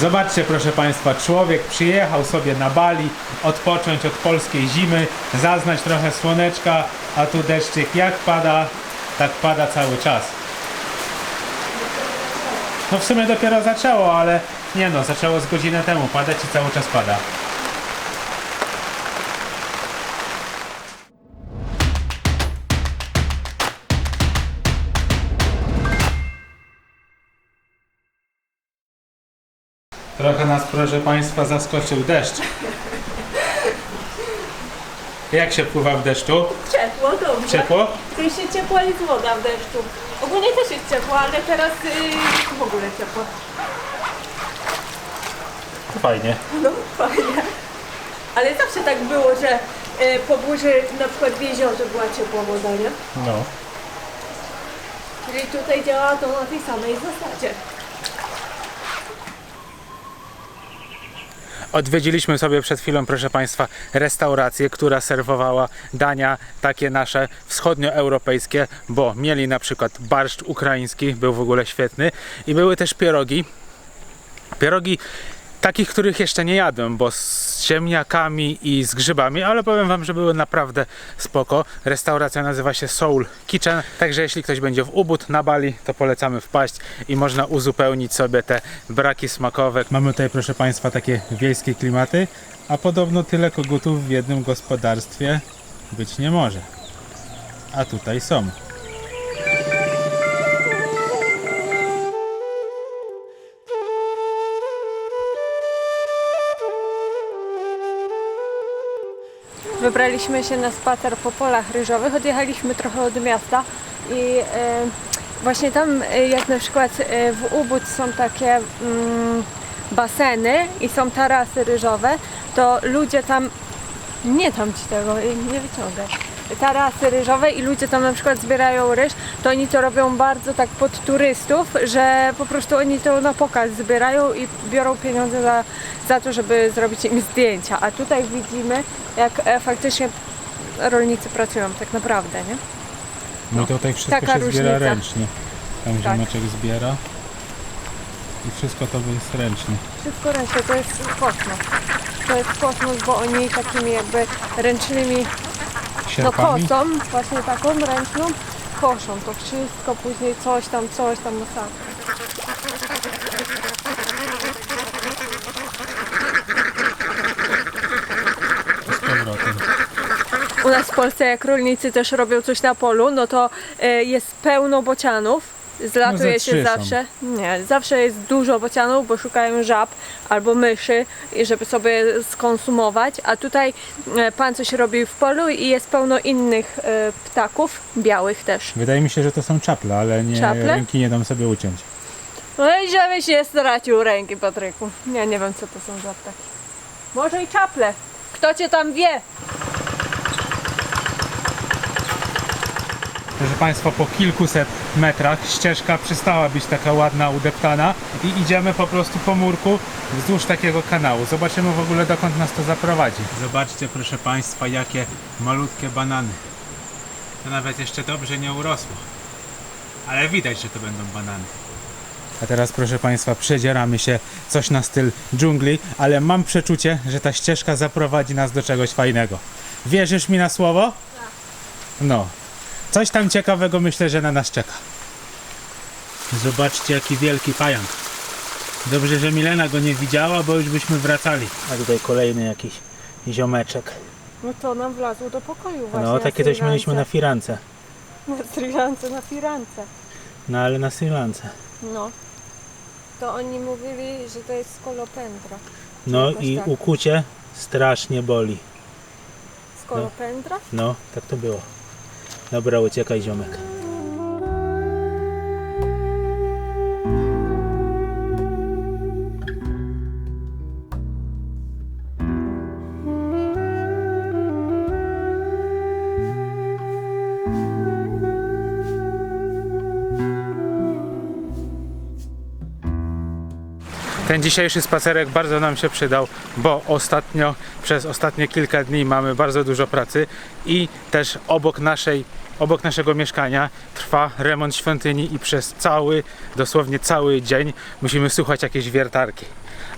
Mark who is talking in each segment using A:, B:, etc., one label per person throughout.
A: Zobaczcie, proszę Państwa, człowiek przyjechał sobie na Bali odpocząć od polskiej zimy, zaznać trochę słoneczka, a tu deszczyk jak pada, tak pada cały czas. No w sumie dopiero zaczęło, ale nie no, zaczęło z godzinę temu padać i cały czas pada. Trochę nas, proszę Państwa, zaskoczył deszcz. Jak się pływa w deszczu?
B: Ciepło, dobrze.
A: Ciepło?
B: W sensie ciepła jest woda w deszczu. Ogólnie też jest ciepło, ale teraz yy, w ogóle ciepło.
A: Fajnie.
B: No fajnie. Ale zawsze tak było, że yy, po burzy na przykład w jeziorze była ciepła woda, nie?
A: No.
B: Czyli tutaj działa to na tej samej zasadzie.
A: Odwiedziliśmy sobie przed chwilą, proszę Państwa, restaurację, która serwowała dania takie nasze wschodnioeuropejskie, bo mieli na przykład barszcz ukraiński, był w ogóle świetny i były też pierogi. Pierogi takich, których jeszcze nie jadłem, bo z ziemniakami i z grzybami, ale powiem Wam, że były naprawdę spoko. Restauracja nazywa się Soul Kitchen, także jeśli ktoś będzie w Ubud na Bali, to polecamy wpaść i można uzupełnić sobie te braki smakowe. Mamy tutaj, proszę Państwa, takie wiejskie klimaty, a podobno tyle kogutów w jednym gospodarstwie być nie może. A tutaj są.
B: Wybraliśmy się na spacer po polach ryżowych, odjechaliśmy trochę od miasta i e, właśnie tam, e, jak na przykład e, w Ubud są takie mm, baseny i są tarasy ryżowe, to ludzie tam, nie tam ci tego, nie wyciągaj, tarasy ryżowe i ludzie tam na przykład zbierają ryż, to oni to robią bardzo tak pod turystów, że po prostu oni to na pokaz zbierają i biorą pieniądze za, za to, żeby zrobić im zdjęcia. A tutaj widzimy, jak e, faktycznie rolnicy pracują tak naprawdę, nie?
A: No tutaj wszystko
B: taka
A: się zbiera
B: różnica.
A: ręcznie. Tam
B: Tak.
A: ziomeczek zbiera. I wszystko to jest ręcznie.
B: Wszystko ręcznie, to jest kosmos. To jest kosmos, bo oni takimi jakby ręcznymi, no kosą, właśnie taką ręczną, koszą to wszystko, później coś tam, coś tam, masakra.
A: z powrotem.
B: U nas w Polsce jak rolnicy też robią coś na polu, no to e, jest pełno bocianów. Zlatuje
A: No
B: się zawsze. Nie, zawsze jest dużo bocianów, bo szukają żab albo myszy, żeby sobie skonsumować. A tutaj e, pan coś robi w polu i jest pełno innych e, ptaków, białych też.
A: Wydaje mi się, że to są czaple, ale nie,
B: Czaple?
A: ręki nie dam sobie uciąć.
B: No i żebyś nie stracił ręki, Patryku. Ja nie wiem, co to są za ptaki. Może i czaple. Kto cię tam wie?
A: Proszę Państwa, po kilkuset metrach ścieżka przestała być taka ładna, udeptana i idziemy po prostu po murku wzdłuż takiego kanału. Zobaczymy w ogóle dokąd nas to zaprowadzi. Zobaczcie proszę Państwa, jakie malutkie banany. To nawet jeszcze dobrze nie urosło. Ale widać, że to będą banany. A teraz proszę Państwa, przedzieramy się coś na styl dżungli, ale mam przeczucie, że ta ścieżka zaprowadzi nas do czegoś fajnego. Wierzysz mi na słowo? No, Coś tam ciekawego myślę, że na nas czeka. Zobaczcie jaki wielki pająk. Dobrze, że Milena go nie widziała, bo już byśmy wracali. A tutaj kolejny jakiś ziomeczek.
B: No to nam wlazło do pokoju właśnie.
A: No takie coś mieliśmy na firance.
B: Na Sri Lance, na firance.
A: No ale na Sri Lance.
B: No. To oni mówili, że to jest skolopendra.
A: No
B: Jakoś
A: i
B: tak.
A: ukucie strasznie boli.
B: Skolopendra?
A: No, tak to było. Dobra, uciekaj ziomek. Dzisiejszy spacerek bardzo nam się przydał, bo ostatnio, przez ostatnie kilka dni mamy bardzo dużo pracy i też obok naszej, obok naszego mieszkania trwa remont świątyni i przez cały, dosłownie cały dzień musimy słuchać jakieś wiertarki.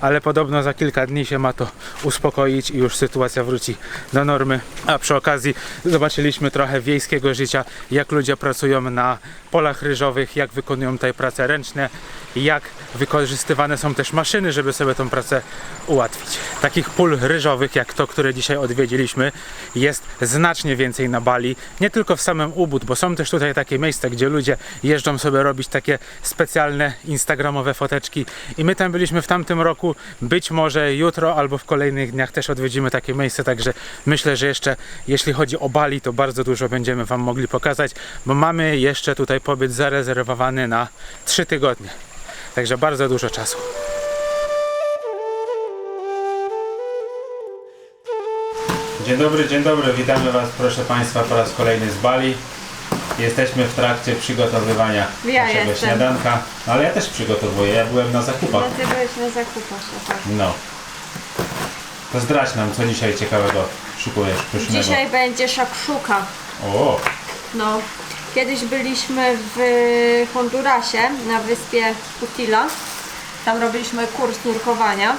A: ale podobno za kilka dni się ma to uspokoić i już sytuacja wróci do normy. A przy okazji zobaczyliśmy trochę wiejskiego życia, jak ludzie pracują na polach ryżowych, jak wykonują tutaj prace ręczne, jak wykorzystywane są też maszyny, żeby sobie tą pracę ułatwić. Takich pól ryżowych, jak to, które dzisiaj odwiedziliśmy, jest znacznie więcej na Bali. Nie tylko w samym Ubud, bo są też tutaj takie miejsca, gdzie ludzie jeżdżą sobie robić takie specjalne instagramowe foteczki. I my tam byliśmy w tamtym roku. Być może jutro albo w kolejnych dniach też odwiedzimy takie miejsce, także myślę, że jeszcze jeśli chodzi o Bali, to bardzo dużo będziemy Wam mogli pokazać, bo mamy jeszcze tutaj pobyt zarezerwowany na 3 tygodnie. Także bardzo dużo czasu. Dzień dobry, dzień dobry. Witamy Was, proszę Państwa, po raz kolejny z Bali. Jesteśmy w trakcie przygotowywania
B: Ja
A: naszego
B: jestem.
A: śniadanka. No, ale ja też przygotowuję. Ja byłem na zakupach.
B: No ty byłeś na zakupach, tak.
A: No. To zdradź nam, co dzisiaj ciekawego szykujesz, pysznego.
B: Dzisiaj będzie szakszuka.
A: O,
B: No, kiedyś byliśmy w Hondurasie na wyspie Kutila. Tam robiliśmy kurs nurkowania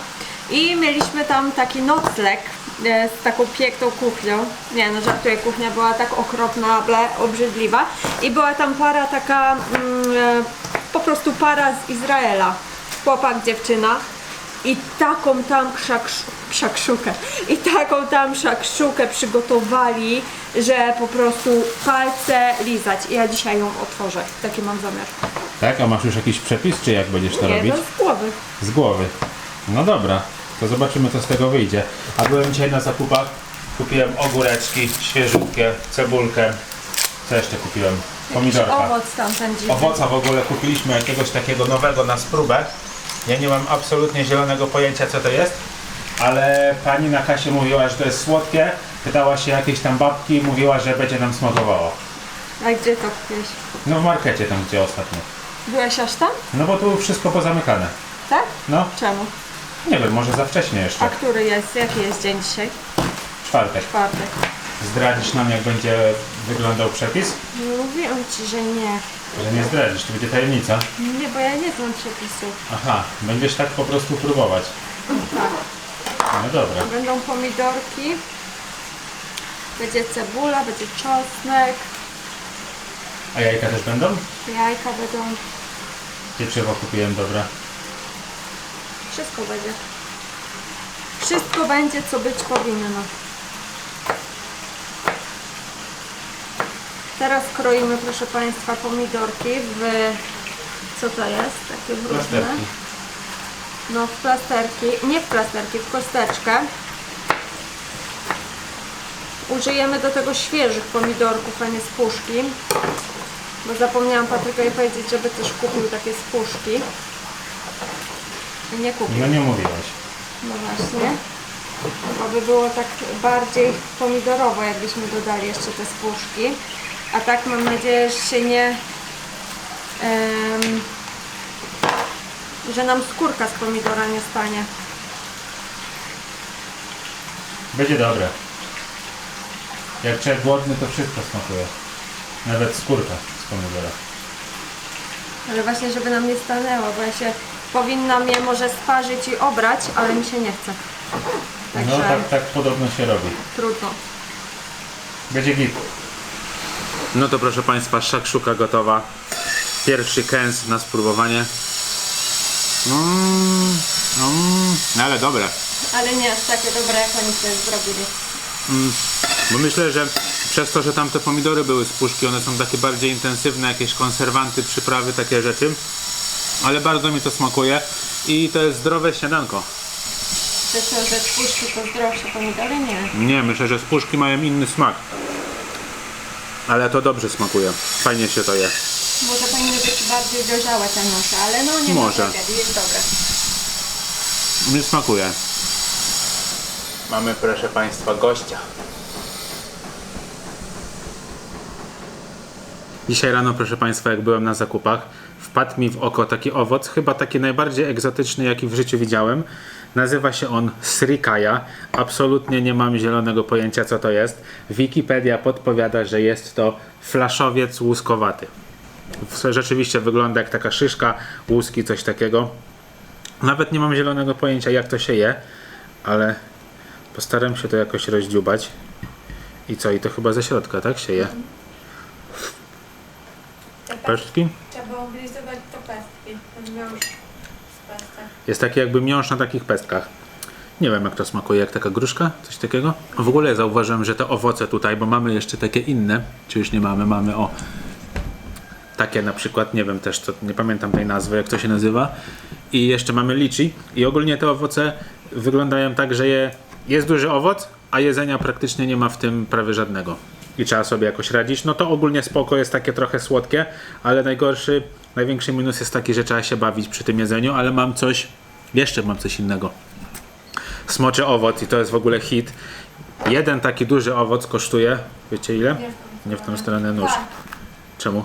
B: i mieliśmy tam taki nocleg e, z taką piękną kuchnią. Nie no, żartuję, kuchnia była tak okropna, ble, obrzydliwa. I była tam para taka, mm, e, po prostu para z Izraela. Chłopak, dziewczyna. I taką tam krzakszukę, i taką tam szakszukę przygotowali, że po prostu palce lizać. I ja dzisiaj ją otworzę. Taki mam zamiar.
A: tak? A masz już jakiś przepis, czy jak będziesz to
B: Nie,
A: robić?
B: to z głowy.
A: Z głowy. No dobra, to zobaczymy co z tego wyjdzie. A byłem dzisiaj na zakupach, kupiłem ogóreczki świeżutkie, cebulkę. Co jeszcze kupiłem? Pomidorka.
B: Owoc tamten dziwny.
A: Owoca w ogóle kupiliśmy jakiegoś takiego nowego na spróbę. Ja nie mam absolutnie zielonego pojęcia co to jest, ale pani na kasie mówiła, że to jest słodkie. Pytała się jakiejś tam babki i mówiła, że będzie nam smakowało.
B: A gdzie to kupiłeś?
A: No w markecie tam gdzie ostatnio.
B: Byłeś aż tam?
A: No bo tu wszystko pozamykane.
B: Tak?
A: No,
B: Czemu?
A: nie wiem, może za wcześnie jeszcze.
B: A który jest? Jaki jest dzień dzisiaj?
A: Czwartek.
B: Czwartek.
A: Zdradzisz nam, jak będzie wyglądał przepis?
B: Mówiłam ci, że nie.
A: Że nie zdradzisz, to będzie tajemnica.
B: Nie, bo ja nie znam przepisów.
A: Aha, będziesz tak po prostu próbować.
B: Tak.
A: No dobra.
B: Będą pomidorki. Będzie cebula, będzie czosnek.
A: A jajka też będą?
B: Jajka będą.
A: Pieczywo kupiłem, dobra.
B: Wszystko będzie. Wszystko będzie, co być powinno. Teraz kroimy, proszę Państwa, pomidorki w... Co to jest? Takie brudne. No w plasterki, nie w plasterki, w kosteczkę. Użyjemy do tego świeżych pomidorków, a nie z puszki. Bo zapomniałam Patrykowi powiedzieć, żeby też kupił takie z puszki. I Nie kupił.
A: No nie mówiłaś.
B: No właśnie. Bo by było tak bardziej pomidorowo, jakbyśmy dodali jeszcze te spuszki. A tak mam nadzieję, że się nie... em, że nam skórka z pomidora nie stanie.
A: Będzie dobre. Jak człowiek głodny, to wszystko smakuje. Nawet skórka z pomidora.
B: Ale właśnie, żeby nam nie stanęło, bo ja się powinnam je może sparzyć i obrać, ale mi się nie chce. Także
A: No tak, tak podobno się robi.
B: trudno.
A: Będzie git. No to proszę Państwa, szakszuka gotowa. Pierwszy kęs na spróbowanie. Mm, mm, no ale dobre.
B: Ale nie aż takie dobre, jak oni sobie zrobili.
A: Bo myślę, że przez to, że tam te pomidory były z puszki, one są takie bardziej intensywne, jakieś konserwanty, przyprawy, takie rzeczy. Ale bardzo mi to smakuje i to jest zdrowe śniadanko.
B: Co, że puszki to zdrowsze pomidory? Nie.
A: Nie, myślę, że z puszki mają inny smak. Ale to dobrze smakuje. Fajnie się to je.
B: Może powinny być bardziej dojrzałe te nasze, ale no nie
A: Może.
B: ma tragedii, jest dobre.
A: Mi smakuje. Mamy, proszę Państwa, gościa. Dzisiaj rano, proszę Państwa, jak byłem na zakupach, wpadł mi w oko taki owoc, chyba taki najbardziej egzotyczny, jaki w życiu widziałem. Nazywa się on srikaya. Absolutnie nie mam zielonego pojęcia, co to jest. Wikipedia podpowiada, że jest to flaszowiec łuskowaty. Rzeczywiście wygląda jak taka szyszka, łuski, coś takiego. Nawet nie mam zielonego pojęcia jak to się je, ale postaram się to jakoś rozdziubać. I co? I to chyba ze środka, tak się je? Pesztki?
B: Trzeba oblizować to pestki. Ten miąższ z pestek.
A: Jest taki jakby miąższ na takich pestkach. Nie wiem jak to smakuje, jak taka gruszka, coś takiego. W ogóle zauważyłem, że te owoce tutaj, bo mamy jeszcze takie inne, czy już nie mamy, mamy o takie na przykład, nie wiem też, co, nie pamiętam tej nazwy, jak to się nazywa. I jeszcze mamy liczy i ogólnie te owoce wyglądają tak, że je, jest duży owoc, a jedzenia praktycznie nie ma w tym prawie żadnego. I trzeba sobie jakoś radzić. No to ogólnie spoko, jest takie trochę słodkie, ale najgorszy, największy minus jest taki, że trzeba się bawić przy tym jedzeniu, ale mam coś, jeszcze mam coś innego. Smoczy owoc i to jest w ogóle hit. Jeden taki duży owoc kosztuje, wiecie ile? Nie w tą stronę nóż. Czemu?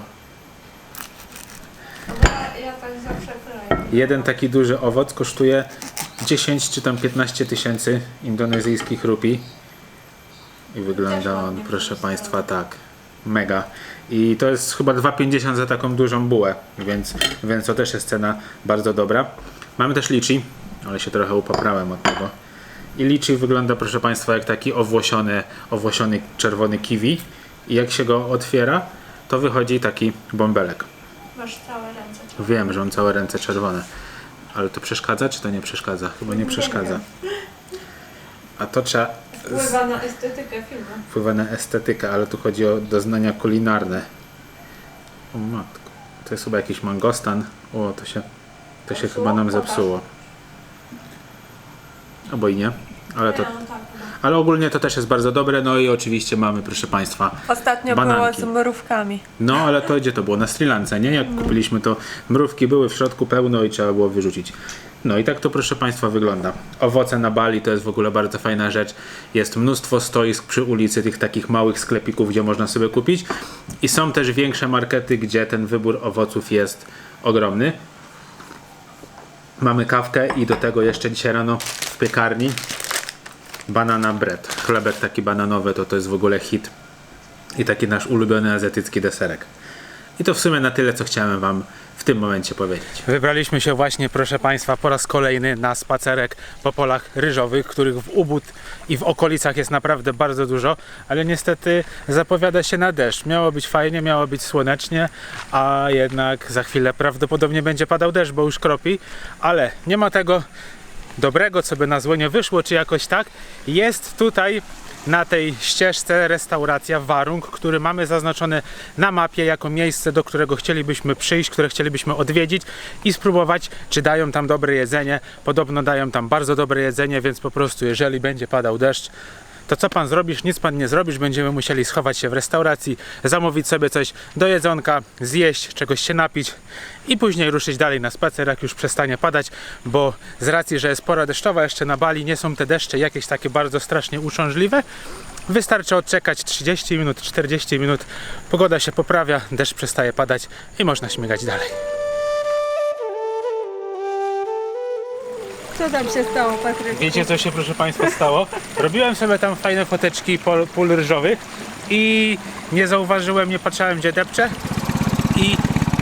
B: Ja tak zawsze kleję.
A: Jeden taki duży owoc kosztuje 10 czy tam 15 tysięcy indonezyjskich rupii. I wygląda on, proszę Państwa, tak. Mega. I to jest chyba 2,50 za taką dużą bułę, więc, więc to też jest cena bardzo dobra. Mamy też liczy, ale się trochę upaprałem od tego. I liczy wygląda, proszę Państwa, jak taki owłosiony, owłosiony czerwony kiwi. I jak się go otwiera, to wychodzi taki bąbelek.
B: Masz całe ręce.
A: Wiem, że mam całe ręce czerwone. Ale to przeszkadza, czy to nie przeszkadza? Chyba nie przeszkadza. A to trzeba.
B: Wpływa na estetykę filmu.
A: Wpływa na estetykę, ale tu chodzi o doznania kulinarne. O matko. To jest chyba jakiś mangostan. O, to się, to się chyba nam
B: Pokaż.
A: zepsuło. Albo i nie. Ale, to,
B: Nie, no tak.
A: ale ogólnie to też jest bardzo dobre. No i oczywiście mamy, proszę Państwa,
B: Ostatnio
A: Bananki.
B: było z mrówkami.
A: No, ale to gdzie to było? Na Sri Lance, nie? Jak kupiliśmy to, mrówki były w środku pełno i trzeba było wyrzucić. No i tak to proszę Państwa wygląda. Owoce na Bali to jest w ogóle bardzo fajna rzecz. Jest mnóstwo stoisk przy ulicy, tych takich małych sklepików, gdzie można sobie kupić. I są też większe markety, gdzie ten wybór owoców jest ogromny. Mamy kawkę i do tego jeszcze dzisiaj rano w piekarni banana bread. Chlebek taki bananowy to to jest w ogóle hit i taki nasz ulubiony azjatycki deserek. I to w sumie na tyle, co chciałem Wam w tym momencie powiedzieć. Wybraliśmy się właśnie, proszę Państwa, po raz kolejny na spacerek po polach ryżowych, których w Ubud i w okolicach jest naprawdę bardzo dużo, ale niestety zapowiada się na deszcz. Miało być fajnie, miało być słonecznie, a jednak za chwilę prawdopodobnie będzie padał deszcz, bo już kropi, ale nie ma tego dobrego, co by na złe nie wyszło, czy jakoś tak. Jest tutaj na tej ścieżce restauracja Warung, który mamy zaznaczony na mapie jako miejsce, do którego chcielibyśmy przyjść, które chcielibyśmy odwiedzić i spróbować, czy dają tam dobre jedzenie. Podobno dają tam bardzo dobre jedzenie, więc po prostu jeżeli będzie padał deszcz, to co pan zrobisz? Nic pan nie zrobisz. Będziemy musieli schować się w restauracji, zamówić sobie coś do jedzonka, zjeść, czegoś się napić i później ruszyć dalej na spacer, jak już przestanie padać, bo z racji, że jest pora deszczowa jeszcze na Bali, nie są te deszcze jakieś takie bardzo strasznie uciążliwe. Wystarczy odczekać 30 minut, 40 minut, pogoda się poprawia, deszcz przestaje padać i można śmigać dalej.
B: Co tam się stało, Patryk?
A: Wiecie co się proszę Państwa stało? Robiłem sobie tam fajne foteczki pol, pól ryżowych i nie zauważyłem, nie patrzałem gdzie depczę i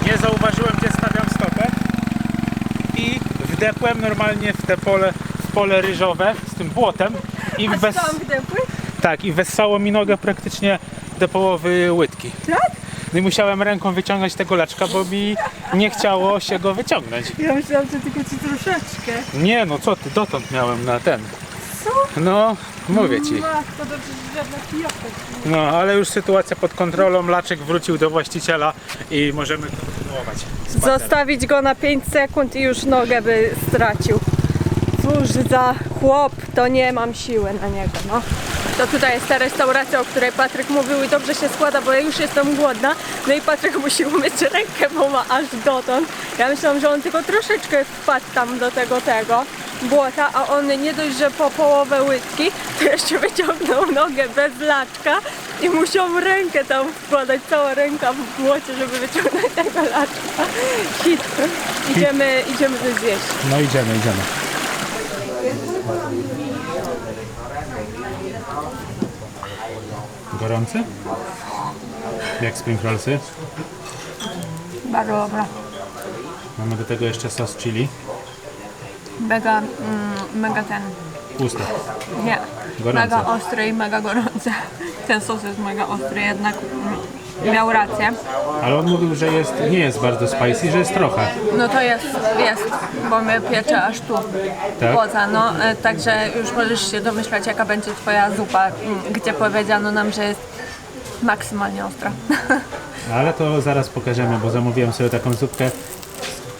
A: nie zauważyłem gdzie stawiam stopę i wdepłem normalnie w te pole, w pole ryżowe z tym błotem i
B: A
A: wes,
B: tam wdepły?
A: tak, i wessało mi nogę praktycznie do połowy łydki.
B: Tak?
A: No i musiałem ręką wyciągnąć tego laczka, bo mi nie chciało się go wyciągnąć.
B: Ja myślałam, że tylko ci troszeczkę.
A: Nie no co ty, dotąd miałem na ten.
B: Co?
A: No, mówię ci.
B: Matko, to przecież żadna kijowka.
A: No, ale już sytuacja pod kontrolą. Laczek wrócił do właściciela i możemy kontynuować. spacer.
B: Zostawić go na 5 sekund i już nogę by stracił. Cóż za chłop, to nie mam siły na niego, no. To tutaj jest ta restauracja, o której Patryk mówił i dobrze się składa, bo ja już jestem głodna. No i Patryk musi umyć rękę, bo ma aż dotąd. Ja myślałam, że on tylko troszeczkę wpadł tam do tego, tego błota, a on nie dość, że po połowę łydki, to jeszcze wyciągnął nogę bez laczka i musiał rękę tam wkładać, cała ręka w błocie, żeby wyciągnąć tego laczka. Hit. Idziemy, idziemy coś zjeść.
A: No idziemy, idziemy. Gorący? Jak spring rollsy?
B: Bardzo dobra.
A: Mamy do tego jeszcze sos chili.
B: mega, mm, mega ten,
A: Puste.
B: nie,
A: Gorące.
B: mega ostry i mega gorący. Ten sos jest mega ostry, jednak mm, miał rację.
A: Ale on mówił, że jest, nie jest bardzo spicy, że jest trochę.
B: No to jest, jest, bo mnie piecze aż tu,
A: Tak?
B: poza, no, e, także już możesz się domyślać, jaka będzie twoja zupa, mm, gdzie powiedziano nam, że jest maksymalnie ostra.
A: Ale to zaraz pokażemy, bo zamówiłem sobie taką zupkę,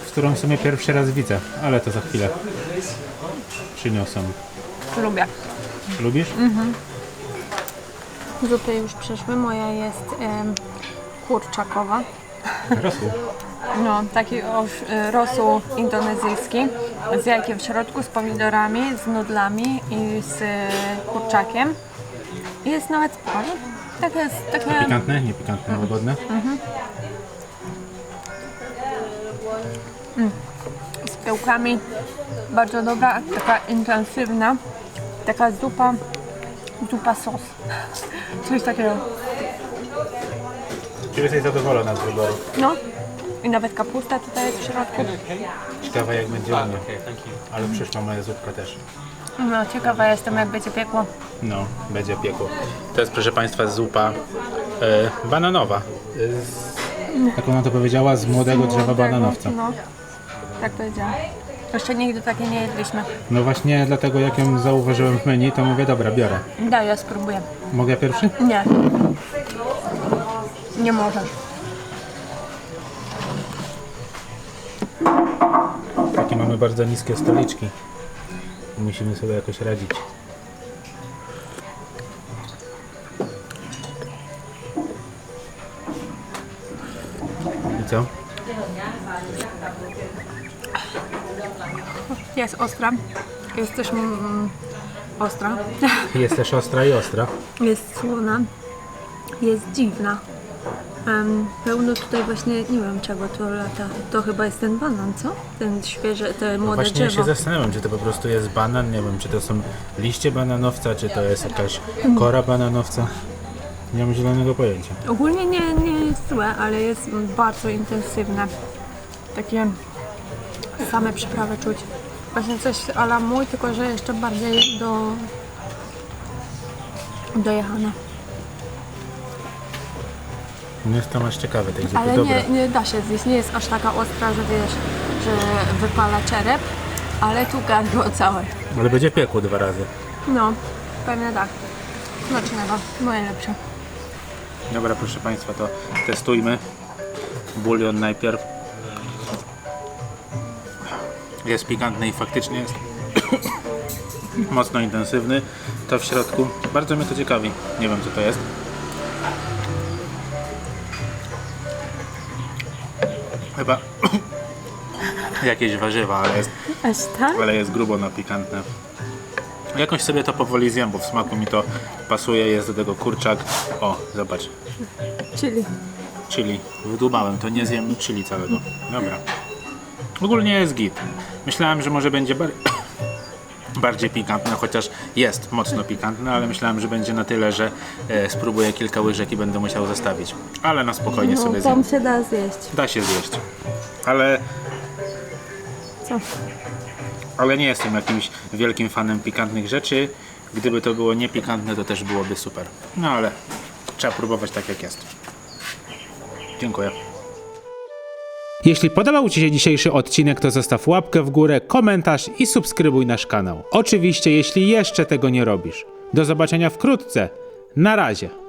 A: w którą w sumie pierwszy raz widzę. Ale to za chwilę przyniosą.
B: Lubię.
A: Lubisz?
B: Zupy już przeszły, moja jest em, kurczakowa.
A: Rosół.
B: No, taki oż, y, rosół indonezyjski z jajkiem w środku, z pomidorami, z nudlami i z y, kurczakiem. I jest nawet sporo. Tak jest, takie...
A: Pikantne? Nie pikantne, łagodne?
B: z kiełkami. Bardzo dobra, taka intensywna. Taka zupa, zupa sos. Coś takiego.
A: Czy jesteś zadowolona z wyboru?
B: No. I nawet kapusta tutaj jest w środku.
A: Ciekawa jak będzie u mnie. Ale przyszła moja zupka też.
B: No, ciekawa jestem, jak będzie piekło.
A: No, będzie piekło. To jest, proszę Państwa, zupa e, bananowa. Z, jak ona to powiedziała, z młodego drzewa bananowca.
B: No, tak powiedziałam. Jeszcze nigdy takiej nie jedliśmy.
A: No właśnie dlatego jak ją zauważyłem w menu, to mówię, dobra, biorę.
B: Daj, ja spróbuję.
A: Mogę ja pierwszy?
B: Nie. Nie możesz.
A: Takie mamy bardzo niskie stoliczki. Musimy sobie jakoś radzić. I co?
B: Jest ostra. Jest też mm, ostra.
A: Jest też ostra i ostra.
B: Jest słona. Jest dziwna. Em, pełno tutaj właśnie, nie wiem czego to lata. To chyba jest ten banan, co? Ten świeże, te młode
A: Właśnie
B: drzewo.
A: się zastanawiam, czy to po prostu jest banan, nie wiem, czy to są liście bananowca, czy to jest jakaś kora bananowca. Nie mam zielonego pojęcia.
B: Ogólnie nie, nie jest złe, ale jest bardzo intensywne. Takie same przyprawy czuć. Właśnie coś a la mój, tylko że jeszcze bardziej do dojechane.
A: No jest to aż ciekawe tej zupy,
B: Ale
A: dobra.
B: nie, nie da się zjeść, nie jest aż taka ostra, że wiesz, że wypala czerep, ale tu gardło całe.
A: Ale będzie piekło dwa razy.
B: No, pewnie tak. Smacznego, moje lepsze.
A: Dobra, proszę Państwa, to testujmy. Bulion najpierw. Jest pikantny i faktycznie jest mocno intensywny. To w środku. Bardzo mnie to ciekawi. Nie wiem co to jest. Chyba jakieś warzywa, ale jest,
B: Aż tak?
A: ale jest grubo na pikantne. Jakoś sobie to powoli zjem, bo w smaku mi to pasuje. Jest do tego kurczak. O, zobacz.
B: Czyli
A: Chili. Wydłubałem, to nie zjem chili całego. Dobra. Ogólnie jest git. Myślałem, że może będzie bar bardziej pikantne, chociaż jest mocno pikantne, ale myślałem, że będzie na tyle, że e, spróbuję kilka łyżek i będę musiał zostawić. Ale na spokojnie sobie zjem.
B: tam się da zjeść.
A: Da się zjeść. Ale,
B: Co?
A: ale nie jestem jakimś wielkim fanem pikantnych rzeczy. Gdyby to było niepikantne, to też byłoby super. No ale trzeba próbować tak jak jest. Dziękuję. Jeśli podobał Ci się dzisiejszy odcinek, to zostaw łapkę w górę, komentarz i subskrybuj nasz kanał. Oczywiście, jeśli jeszcze tego nie robisz. Do zobaczenia wkrótce. Na razie.